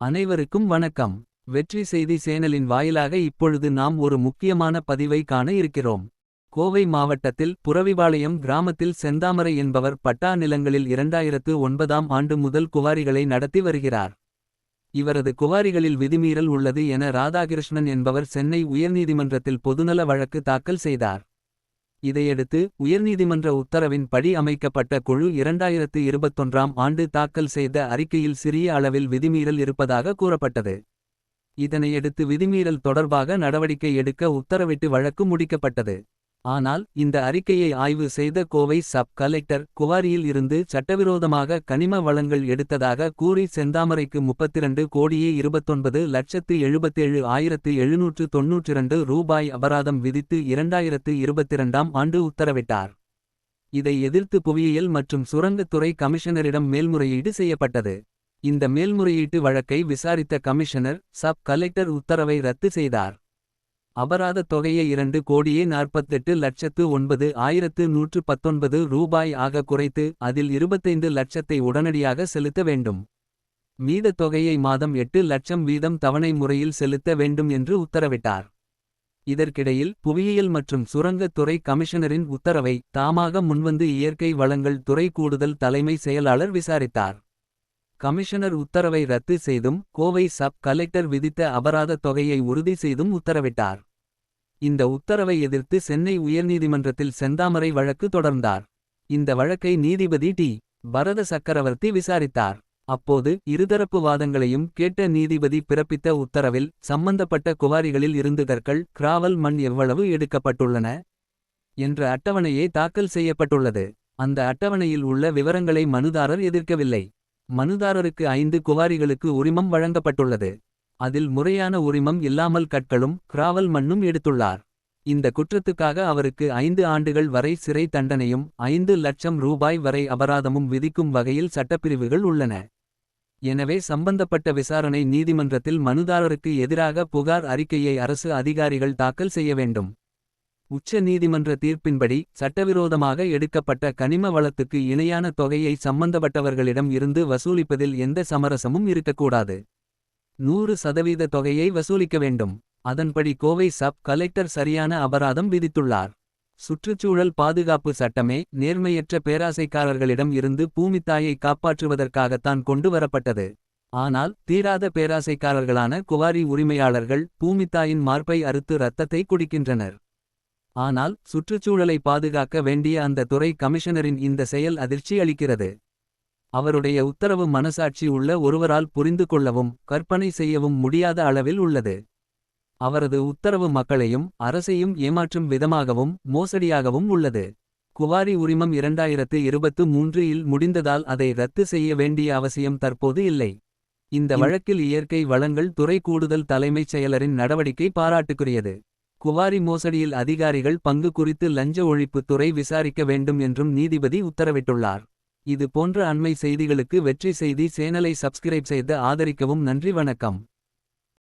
அனைவருக்கும் வணக்கம். வெற்றி செய்தி சேனலின் வாயிலாக இப்பொழுது நாம் ஒரு முக்கியமான பதிவை காண இருக்கிறோம். கோவை மாவட்டத்தில் புறவிபாளையம் கிராமத்தில் செந்தாமரை என்பவர் பட்டா நிலங்களில் இரண்டாயிரத்து ஒன்பதாம் ஆண்டு முதல் குவாரிகளை நடத்தி வருகிறார். இவரது குவாரிகளில் விதிமீறல் உள்ளது என ராதாகிருஷ்ணன் என்பவர் சென்னை உயர்நீதிமன்றத்தில் பொதுநல வழக்கு தாக்கல் செய்தார். இதையடுத்து உயர்நீதிமன்ற உத்தரவின் படி அமைக்கப்பட்ட குழு இரண்டாயிரத்து இருபத்தொன்றாம் ஆண்டு தாக்கல் செய்த அறிக்கையில் சிறிய அளவில் விதிமீறல் இருப்பதாக கூறப்பட்டது. இதனையடுத்து விதிமீறல் தொடர்பாக நடவடிக்கை எடுக்க உத்தரவிட்டு வழக்கு முடிக்கப்பட்டது. ஆனால் இந்த அறிக்கையை ஆய்வு செய்த கோவை சப் கலெக்டர் குவாரியில் இருந்து சட்டவிரோதமாக கனிம வளங்கள் எடுத்ததாக கூறி செந்தாமரைக்கு முப்பத்திரண்டு கோடியே இருபத்தொன்பது லட்சத்து எழுபத்தேழு ஆயிரத்து எழுநூற்று தொன்னூற்றிரண்டு ரூபாய் அபராதம் விதித்து இரண்டாயிரத்து இருபத்திரண்டாம் ஆண்டு உத்தரவிட்டார். இதை எதிர்த்து புவியியல் மற்றும் சுரங்கத்துறை கமிஷனரிடம் மேல்முறையீடு செய்யப்பட்டது. இந்த மேல்முறையீட்டு வழக்கை விசாரித்த கமிஷனர் சப் கலெக்டர் உத்தரவை ரத்து செய்தார். அபராத தொகையை இரண்டு கோடியே நாற்பத்தெட்டு லட்சத்து ஒன்பது ஆயிரத்து நூற்று பத்தொன்பது ரூபாய் ஆக குறைத்து அதில் இருபத்தைந்து லட்சத்தை உடனடியாக செலுத்த வேண்டும். மீத தொகையை மாதம் எட்டு லட்சம் வீதம் தவணை முறையில் செலுத்த வேண்டும் என்று உத்தரவிட்டார். இதற்கிடையில் புவியியல் மற்றும் சுரங்கத் துறை கமிஷனரின் உத்தரவை தாமாக முன்வந்து இயற்கை வளங்கள் துறை கூடுதல் தலைமை செயலாளர் விசாரித்தார். கமிஷனர் உத்தரவை ரத்து செய்தும் கோவை சப் கலெக்டர் விதித்த அபராத தொகையை உறுதி செய்தும் உத்தரவிட்டார். இந்த உத்தரவை எதிர்த்து சென்னை உயர்நீதிமன்றத்தில் செந்தாமரை வழக்கு தொடர்ந்தார். இந்த வழக்கை நீதிபதி டி. பரத சக்கரவர்த்தி விசாரித்தார். அப்போது இருதரப்பு வாதங்களையும் கேட்ட நீதிபதி பிறப்பித்த உத்தரவில் சம்பந்தப்பட்ட குவாரிகளில் இருந்து கற்கள் கிராவல் மண் எவ்வளவு எடுக்கப்பட்டுள்ளன என்ற அட்டவணையை தாக்கல் செய்யப்பட்டுள்ளது. அந்த அட்டவணையில் உள்ள விவரங்களை மனுதாரர் எதிர்க்கவில்லை. மனுதாரருக்கு ஐந்து குவாரிகளுக்கு உரிமம் வழங்கப்பட்டுள்ளது. அதில் முறையான உரிமம் இல்லாமல் கற்களும் கிராவல் மண்ணும் எடுத்துள்ளார். இந்த குற்றத்துக்காக அவருக்கு ஐந்து ஆண்டுகள் வரை சிறை தண்டனையும் ஐந்து லட்சம் ரூபாய் வரை அபராதமும் விதிக்கும் வகையில் சட்டப்பிரிவுகள் உள்ளன. எனவே சம்பந்தப்பட்ட விசாரணை நீதிமன்றத்தில் மனுதாரருக்கு எதிராக புகார் அறிக்கையை அரசு அதிகாரிகள் தாக்கல் செய்ய வேண்டும். உச்ச நீதிமன்ற தீர்ப்பின்படி சட்டவிரோதமாக எடுக்கப்பட்ட கனிம வளத்துக்கு இணையான தொகையை சம்பந்தப்பட்டவர்களிடம் இருந்து வசூலிப்பதில் எந்த சமரசமும் இருக்கக்கூடாது. நூறு சதவீத தொகையை வசூலிக்க வேண்டும். அதன்படி கோவை சப் கலெக்டர் சரியான அபராதம் விதித்துள்ளார். சுற்றுச்சூழல் பாதுகாப்பு சட்டமே நேர்மையற்ற பேராசைக்காரர்களிடம் இருந்து பூமித்தாயை காப்பாற்றுவதற்காகத்தான் கொண்டு வரப்பட்டது. ஆனால் தீராத பேராசைக்காரர்களான குவாரி உரிமையாளர்கள் பூமித்தாயின் மார்பை அறுத்து இரத்தத்தை குடிக்கின்றனர். ஆனால் சுற்றுச்சூழலை பாதுகாக்க வேண்டிய அந்த துறை கமிஷனரின் இந்த செயல் அதிர்ச்சி அளிக்கிறது. அவருடைய உத்தரவு மனசாட்சி உள்ள ஒருவரால் புரிந்து கொள்ளவும் கற்பனை செய்யவும் முடியாத அளவில் உள்ளது. அவரது உத்தரவு மக்களையும் அரசையும் ஏமாற்றும் விதமாகவும் மோசடியாகவும் உள்ளது. குவாரி உரிமம் இரண்டாயிரத்து இருபத்து மூன்று இல் முடிந்ததால் அதை ரத்து செய்ய வேண்டிய அவசியம் தற்போது இல்லை. இந்த வழக்கில் இயற்கை வளங்கள் துறை கூடுதல் தலைமைச் செயலரின் நடவடிக்கை பாராட்டுக்குரியது. குவாரி மோசடியில் அதிகாரிகள் பங்கு குறித்து லஞ்ச ஒழிப்புத் துறை விசாரிக்க வேண்டும் என்றும் நீதிபதி உத்தரவிட்டுள்ளார். இது போன்ற அண்மை செய்திகளுக்கு வெற்றி செய்தி சேனலை சப்ஸ்கிரைப் செய்து ஆதரிக்கவும் நன்றி வணக்கம்.